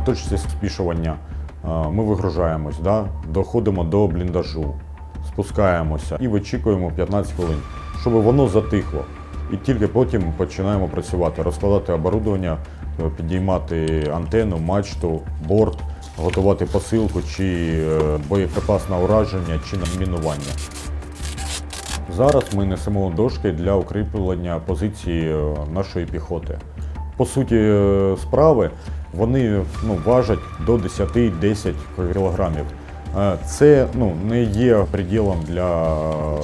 на точці спішування е, ми вигружаємось, да? доходимо до бліндажу, спускаємося і вичікуємо 15 хвилин, щоб воно затихло. І тільки потім починаємо працювати, розкладати оборудовання, е, підіймати антенну, мачту, борт, готувати посилку чи е, боєприпас на ураження чи на мінування. Зараз ми несемо дошки для укріплення позиції нашої піхоти. По суті справи вони ну, важать до 10-10 кілограмів. Е, Це ну, не є приділом для е,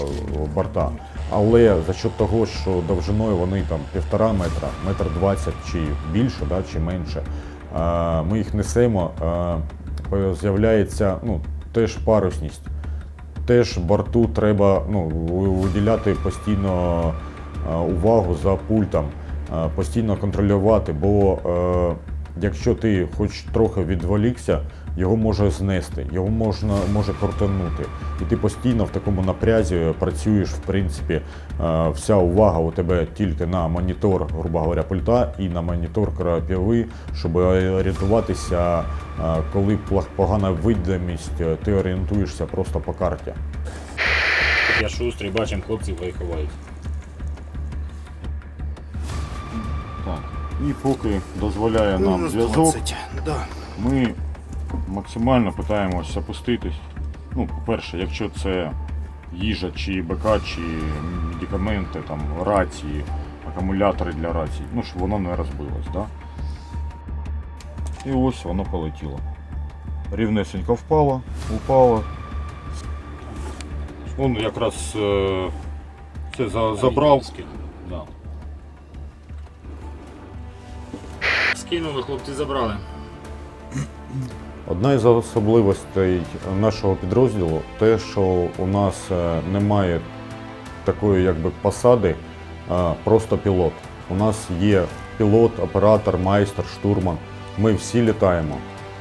борта. Але за счет того, що довжиною вони там півтора метра, метр двадцять чи більше, да, чи менше, е, ми їх несемо, з'являється ну, теж парусність теж борту треба ну, виділяти постійно увагу за пультом, постійно контролювати, бо якщо ти хоч трохи відволікся, його може знести, його можна може крутанути. І ти постійно в такому напрязі працюєш, в принципі, е, вся увага у тебе тільки на монітор, грубо говоря, пульта і на монітор крапіви, щоб орієнтуватися, е, коли погана видимість, е, ти орієнтуєшся просто по карті. Я шустрий, бачимо, хлопці хай ховають. Так. І поки дозволяє нам зв'язок, ми максимально питаємося опуститись. Ну, по-перше, якщо це їжа чи БК, чи медикаменти, там, рації, акумулятори для рацій, ну, щоб воно не розбилось. Да? І ось воно полетіло. Рівнесенько впало, упало. Он якраз е, це за- забрав. Да. Скинули, хлопці забрали. Одна із особливостей нашого підрозділу те, що у нас е, немає такої якби посади, а просто пілот. У нас є пілот, оператор, майстер, штурман. Ми всі літаємо.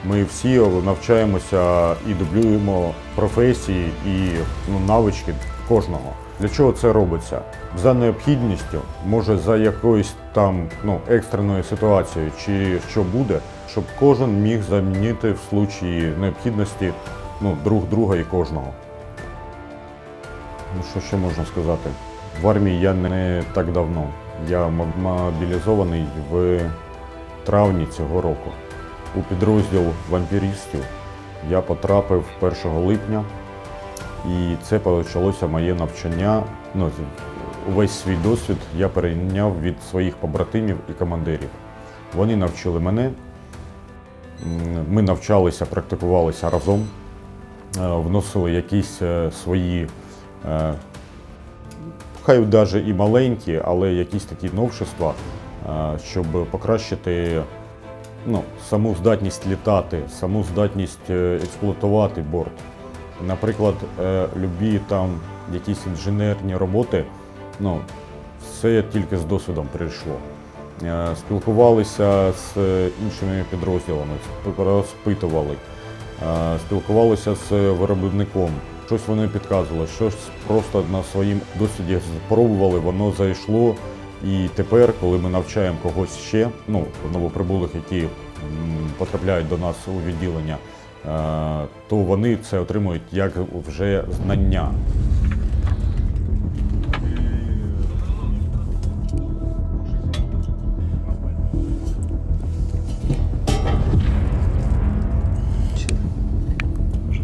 Ми всі навчаємося і дублюємо професії і ну, навички кожного. Для чого це робиться? За необхідністю, може за якоюсь там ну, екстреною ситуацією, чи що буде, щоб кожен міг замінити в случаї необхідності ну, друг друга і кожного. Ну що ще можна сказати? В армії я не так давно. Я мобілізований в травні цього року. У підрозділ вампірістів я потрапив 1 липня, і це почалося моє навчання. Ну, увесь свій досвід я перейняв від своїх побратимів і командирів. Вони навчили мене. Ми навчалися, практикувалися разом, е, вносили якісь е, свої, е, хай навіть і маленькі, але якісь такі новшества, щоб покращити ну, саму здатність літати, саму здатність експлуатувати борт. Наприклад, е, любі там якісь інженерні роботи, ну, все тільки з досвідом прийшло. Е, Спілкувалися з іншими підрозділами, розпитували, е, спілкувалися з виробником. Щось вони підказували, щось просто на своїм досвіді спробували, воно зайшло. І тепер, коли ми навчаємо когось ще, ну, новоприбулих, які потрапляють до нас у відділення, то вони це отримують як вже знання.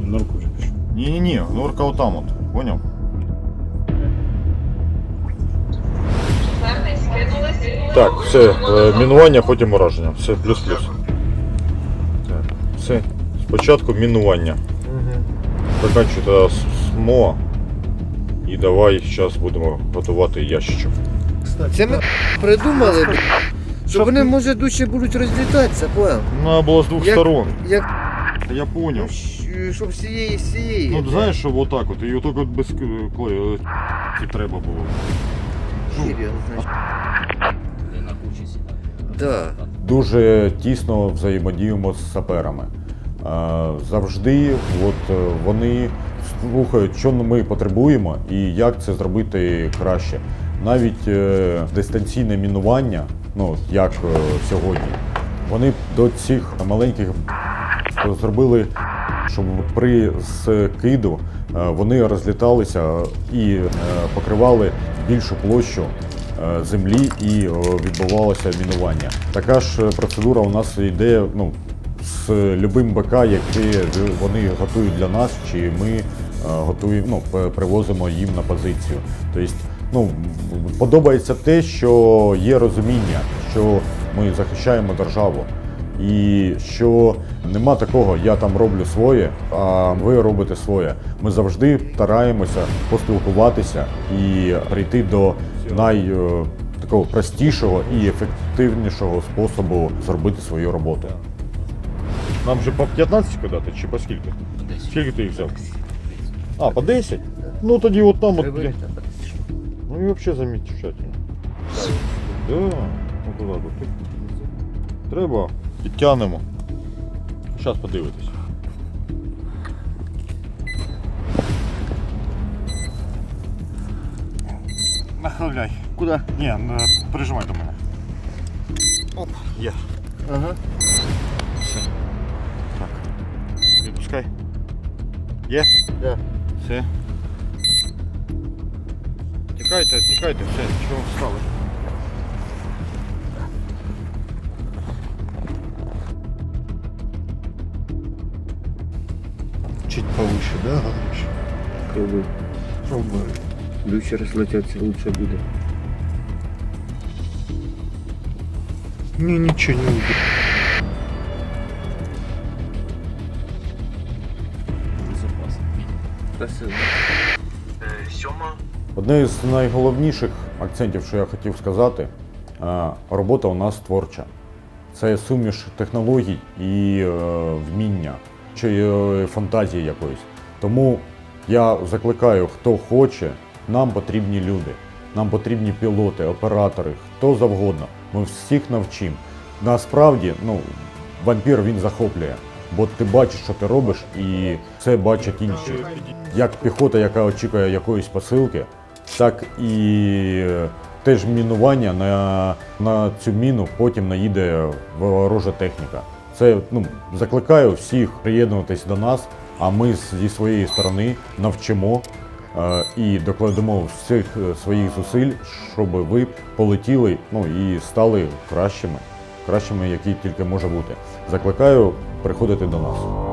Норку вже пішов. Ні-ні-ні, норка отам от, поняв? Так, все, е, мінування, потім ураження. Все, плюс-плюс. Так, все. Спочатку мінування. Заканчуйте СМО. І давай зараз будемо готувати ящичок. Це ми придумали, що вони, може, дужче будуть розлітатися, понял? Ну, було з двох Як- сторон. Як, Я поняв. щ- щоб з цієї, з цієї. Ну, знаєш, що отак от, і отак от без к- клею і треба було. Серйозно, дуже тісно взаємодіємо з саперами. Завжди от, е, вони слухають, що ми потребуємо і як це зробити краще. Навіть е, дистанційне мінування, ну як е, сьогодні, Вони до цих маленьких зробили, щоб при скиду вони розліталися і покривали більшу площу землі і відбувалося мінування. Така ж процедура у нас йде ну, з любим БК, яке вони готують для нас, чи ми е, готуємо, ну, привозимо їм на позицію. Тобто, ну, подобається те, що є розуміння, що ми захищаємо державу. І що нема такого, я там роблю своє, а ви робите своє. Ми завжди стараємося поспілкуватися і прийти до най е, такого простішого і ефективнішого способу зробити свою роботу. Нам же по 15 дати чи по скільки? Скільки ти їх взяв? А, по 10? Ну тоді от там от. Привели, Ну і взагалі замечательно. Да, ну куди тут? Треба. Підтягнемо. Зараз подивитись. Нахиляй. Куди? Ні, не, прижимай до мене. Оп, є. Ага. Відпускай. Є? Да. Все. Тікайте, тікайте, все, чого встали. Чуть повыше, да, Галыч? Пробуй. Пробуй. Лучше розлетяться, лучше буде. Не, ничего не Убил. Красиво. Одне з найголовніших акцентів, що я хотів сказати, е, робота у нас творча. Це суміш технологій і е, вміння чи е, фантазії якоїсь. Тому я закликаю, хто хоче, нам потрібні люди, нам потрібні пілоти, оператори, хто завгодно. Ми всіх навчимо. Насправді, ну, вампір він захоплює, бо ти бачиш, що ти робиш, і це бачать інші. Як піхота, яка очікує якоїсь посилки, так і е, теж мінування на, на цю міну потім наїде ворожа техніка. Це ну, закликаю всіх приєднуватись до нас, а ми зі своєї сторони навчимо е, і докладемо всіх своїх зусиль, щоб ви полетіли ну, і стали кращими, кращими, які тільки може бути. Закликаю приходити до нас.